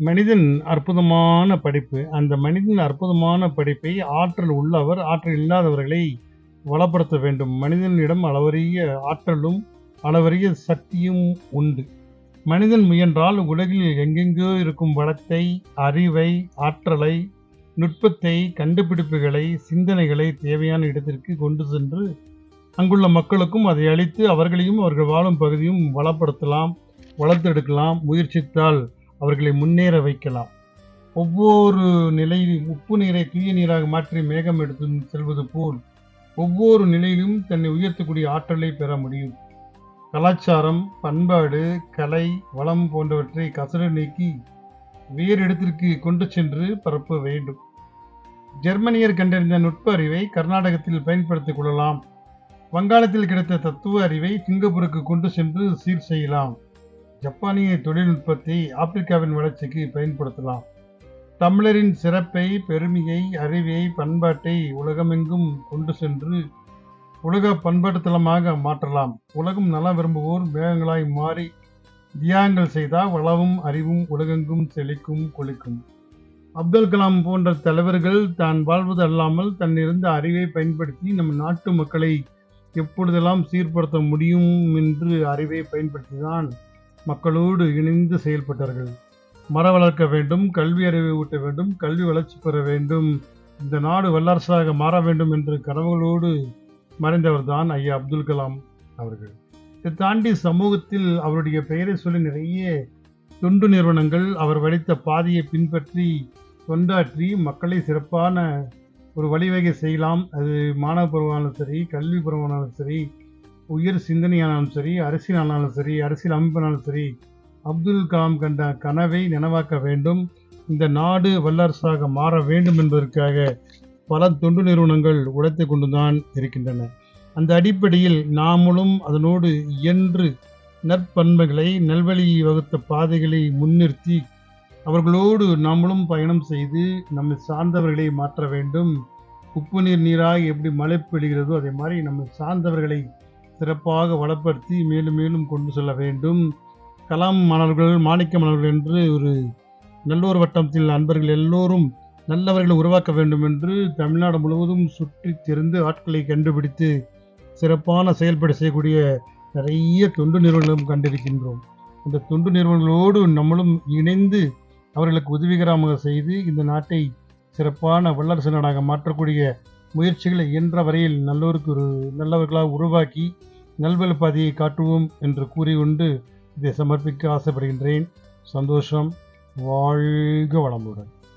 மனிதன் அற்புதமான படைப்பு. அந்த மனிதன் அற்புதமான படைப்பை ஆற்றல் உள்ளவர் ஆற்றல் இல்லாதவர்களை வளப்படுத்த வேண்டும். மனிதனிடம் அளவரிய ஆற்றலும் அளவரிய சக்தியும் உண்டு. மனிதன் முயன்றால் உலகில் எங்கெங்கோ இருக்கும் வளத்தை அறிவை ஆற்றலை நுட்பத்தை கண்டுபிடிப்புகளை சிந்தனைகளை தேவையான இடத்திற்கு கொண்டு சென்று அங்குள்ள மக்களுக்கும் அதை அளித்து அவர்களையும் அவர்கள் வாழும் பகுதியும் வளப்படுத்தலாம் வளர்த்தெடுக்கலாம் முயற்சித்தால் அவர்களை முன்னேற வைக்கலாம். ஒவ்வொரு நிலையிலும் உப்பு நீரை தூய நீராக மாற்றி மேகம் எடுத்து செல்வது போல் ஒவ்வொரு நிலையிலும் தன்னை உயர்த்தக்கூடிய ஆற்றலை பெற முடியும். கலாச்சாரம் பண்பாடு கலை வளம் போன்றவற்றை கசடு நீக்கி வேறு இடத்திற்கு கொண்டு சென்று பரப்ப வேண்டும். ஜெர்மனியர் கண்டறிந்த நுட்ப அறிவை கர்நாடகத்தில் பயன்படுத்திக் கொள்ளலாம். வங்காளத்தில் கிடைத்த தத்துவ அறிவை சிங்கப்பூருக்கு கொண்டு சென்று சீர் செய்யலாம். ஜப்பானிய தொழில்நுட்பத்தை ஆப்பிரிக்காவின் வளர்ச்சிக்கு பயன்படுத்தலாம். தமிழரின் சிறப்பை பெருமையை அறிவியை பண்பாட்டை உலகமெங்கும் கொண்டு சென்று உலக பண்பாட்டுத்தலமாக மாற்றலாம். உலகம் நலம் விரும்புவோர் மேகங்களாய் மாறி தியாகங்கள் செய்தால் வளவும் அறிவும் உலகெங்கும் செழிக்கும் கொளிக்கும் அப்துல் கலாம் போன்ற தலைவர்கள் தான் வாழ்வது அல்லாமல் தன்னிருந்த அறிவை பயன்படுத்தி நம் நாட்டு மக்களை எப்பொழுதெல்லாம் சீர்படுத்த முடியும் என்று அறிவை பயன்படுத்திதான் மக்களோடு இணைந்து செயல்பட்டார்கள். மர வளர்க்க வேண்டும் கல்வி அறிவை ஊட்ட வேண்டும் கல்வி வளர்ச்சி பெற வேண்டும். இந்த நாடு வல்லரசாக மாற வேண்டும் என்று கனவுகளோடு மறைந்தவர் தான் ஐயா அப்துல் கலாம் அவர்கள். இதை தாண்டி சமூகத்தில் அவருடைய பெயரை சொல்லி நிறைய தொண்டு நிறுவனங்கள் அவர் வடித்த பாதையை பின்பற்றி தொண்டாற்றி மக்களை சிறப்பான ஒரு வழிவகை செய்யலாம். அது மாணவ பருவமானாலும் சரி கல்வி பருவமானாலும் சரி உயர் சிந்தனையானாலும் சரி அரசியலானாலும் சரி அரசியல் அமைப்பினாலும் சரி அப்துல் கலாம் கண்ட கனவை நினைவாக்க வேண்டும். இந்த நாடு வல்லரசாக மாற வேண்டும் என்பதற்காக பல தொண்டு நிறுவனங்கள் உழைத்து கொண்டுதான் இருக்கின்றன. அந்த அடிப்படையில் நாமளும் அதனோடு இயன்று நற்பண்புகளை நல்வழியை வகுத்த பாதைகளை முன்னிறுத்தி அவர்களோடு நாமளும் பயணம் செய்து நம்மை சார்ந்தவர்களை மாற்ற வேண்டும். உப்பு நீர் நீராக எப்படி மழை பெறுகிறதோ அதே மாதிரி நம்மை சார்ந்தவர்களை சிறப்பாக வளப்படுத்தி மேலும் மேலும் கொண்டு செல்ல வேண்டும். கலாம் மாணவர்கள் மாணிக்க மாணவர்கள் என்று ஒரு நல்லோர் வட்டத்தில் நண்பர்கள் எல்லோரும் நல்லவர்களை உருவாக்க வேண்டும் என்று தமிழ்நாடு முழுவதும் சுற்றி திரிந்து ஆட்களை கண்டுபிடித்து சிறப்பான செயல்பட செய்யக்கூடிய நிறைய தொண்டு நிறுவனங்களும் கண்டிருக்கின்றோம். அந்த தொண்டு நிறுவனங்களோடு நம்மளும் இணைந்து அவர்களுக்கு உதவிகரமாக செய்து இந்த நாட்டை சிறப்பான வல்லரசு நாடாக மாற்றக்கூடிய முயற்சிகளை இயன்ற வரையில் நல்லோருக்கு ஒரு நல்லவர்களாக உருவாக்கி நல்வழி காட்டுவோம் என்று கூறிக்கொண்டு இதை சமர்ப்பிக்க ஆசைப்படுகின்றேன். சந்தோஷம். வாழ்க வளமுடன்.